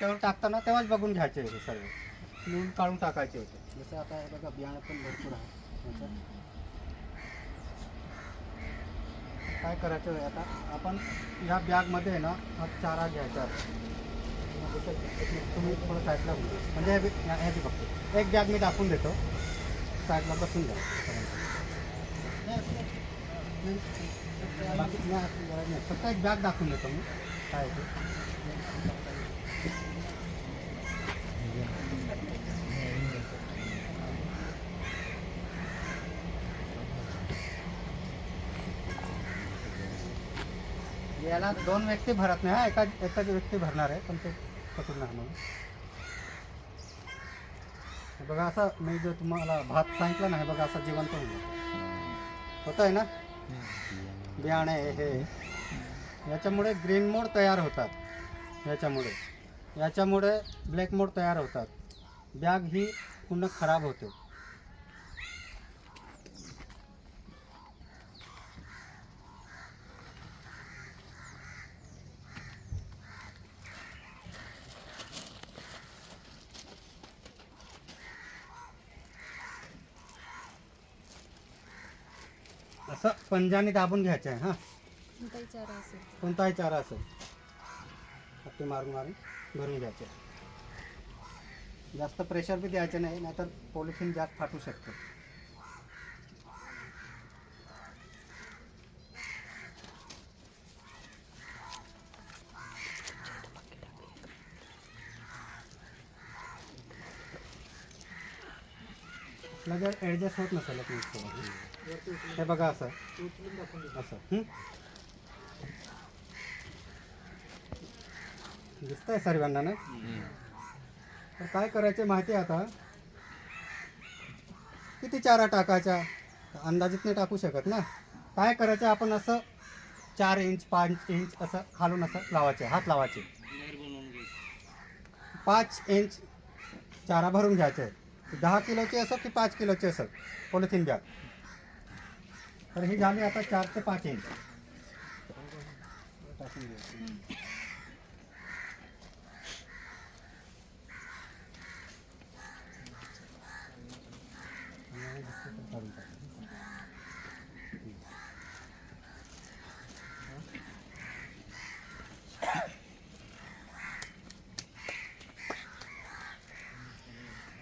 त्यावर टाकताना तेव्हाच बघून घ्यायचे होते सर्व लिहून काढून टाकायचे होते. जसं आता हे बघा बियाणं पण भरपूर आहे. काय करायचं आहे आता? आपण या बॅगमध्ये आहे ना हा चारा घ्यायचा जसं तुम्ही थोडं साईडला म्हणजे हे बी- ह्या- ह्याची बघतो. एक बॅग मी टाकून देतो. साईडला बसून द्या फक्त एक बॅग दाखवून देतो मी. काय ते? याला दोन व्यक्ती भरत नाही हा एका एकाच व्यक्ती भरणार आहे पण ते पकडणार म्हणून. बघा असं मी जो तुम्हाला भात सांगितलं नाही बघा असं जिवंत होऊन होत आहे ना? बियाणे हे. याच्यामुळे ग्रीन मोड तयार होतात. याच्यामुळे. याच्यामुळे ब्लॅक मोड तयार होतात. बॅग ही पूर्ण खराब होते. असं पंजाने दाबून घ्यायचं आहे हां. कोणताही चारा असेल. कोणताही चारा असेल. हत्ती मारून मारून भरून घ्यायचे. जास्त प्रेशर बी द्यायचं नाही नाहीतर पॉलिथिन जास्त फाटू शकतं. लगेच ॲडजस्ट होत नसेल तुमचं हे बघा असं. असं. दिसत आहे सर्वांना ना? तर काय करायचे माहिती आहे आता? किती चारा टाकायच्या? अंदाजित नाही टाकू शकत ना? काय करायचं आपण असं? चार इंच पाच इंच असं खालून असं लावायचे हात लावायचे. पाच इंच चारा भरून घ्यायचे. दहा किलोचे असो की पाच किलोचे असो पॉलिथिन बॅग तर ही झाली आता चार ते पाच इंच. टाकून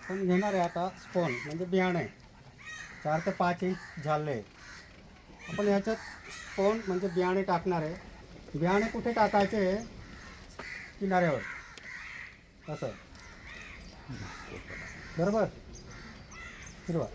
पण घेणार आहे आता स्पोन म्हणजे बियाणे चार ते पाच इंच झाले. आपण ह्याच्यात स्पोन म्हणजे बियाणे टाकणार आहे. बियाणे कुठे टाकायचे किनाऱ्यावर. असं. बरोबर? हिरवा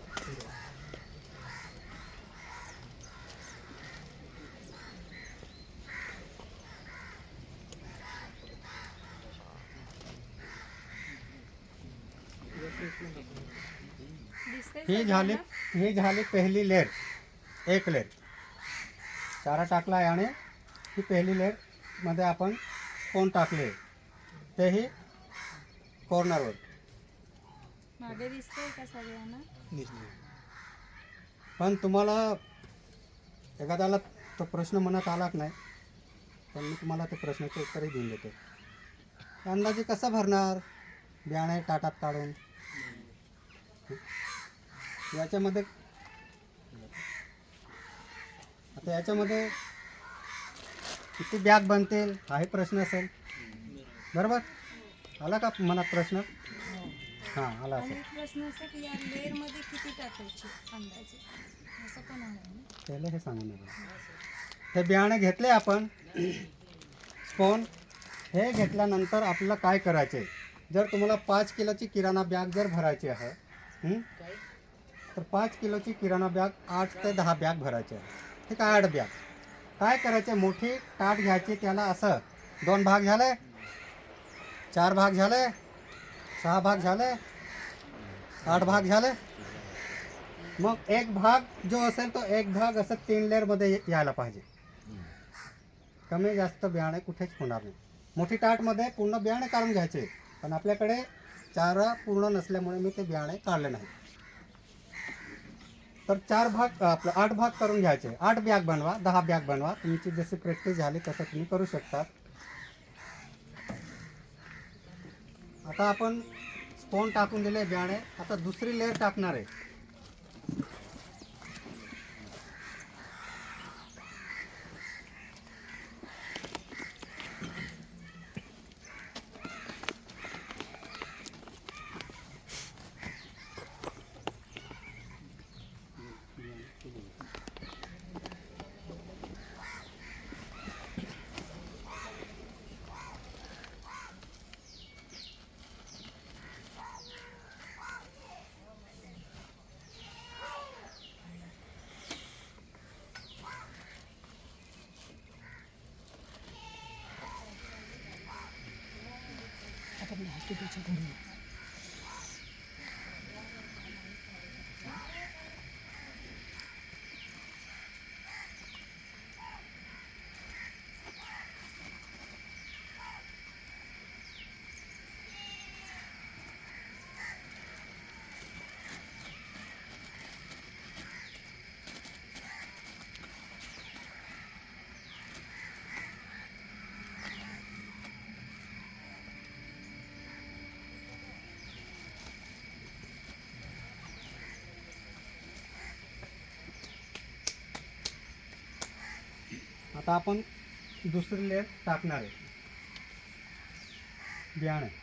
ही झाली? ही झाली पहिली लेअर एक लेअर चारा टाकला आहे आणि ही पहिली लेअरमध्ये आपण कोण टाकले? तेही कॉर्नरवर मागे दिसतंय का सगळ्यांना? पण तुम्हाला एखाद्याला तो प्रश्न मनात आलाच नाही पण मी तुम्हाला ते प्रश्नाचे उत्तरही देऊन देतो. अंदाजे कसं भरणार? बियाणे ताटात काढून. याच्यामध्ये आता याच्यामध्ये किती बॅग बनतील हाही प्रश्न असेल. बरोबर? आला का मनात प्रश्न? हां आला असेल. एक प्रश्न असा की या लेअरमध्ये किती टाकायचे अंदाजे? असं पण आहे ना? पहिले हे सांगून हे बियाणे घेतले आपण. स्पोन हे घेतल्यानंतर आपल्याला काय करायचे? जर तुम्हाला पाच किलोची किराणा बॅग जर भरायची आहे हं? तर पाच किलोची किराणा बॅग आठ ते दहा बॅग भरायचे. आहे ठीक आहे आठ बॅग. काय करायचे? मोठी ताट घ्यायची त्याला असं. दोन भाग झाले. चार भाग झाले. सहा भाग झाले. आठ भाग झाले. मग एक भाग जो असेल तो एक भाग असं तीन लेअरमध्ये यायला पाहिजे. कमी जास्त बियाणे कुठेच होणार नाही. मोठी टाटमध्ये पूर्ण बियाणे काढून घ्यायचे. पण आपल्याकडे चारा पूर्ण नसल्यामुळे मी ते बियाणे काढले नाही. तर चार भाग आपलं आठ भाग करून घ्यायचे. आठ बॅग बनवा दहा बॅग बनवा. तुमची जशी प्रॅक्टिस झाली तसं तुम्ही करू शकता. आता आपण स्पोन टाकून दिले बियाणे. आता दुसरी लेअर टाकणार आहे. 这个。आता आपण दुसरी लेअर टाकणार आहे. बियाणे.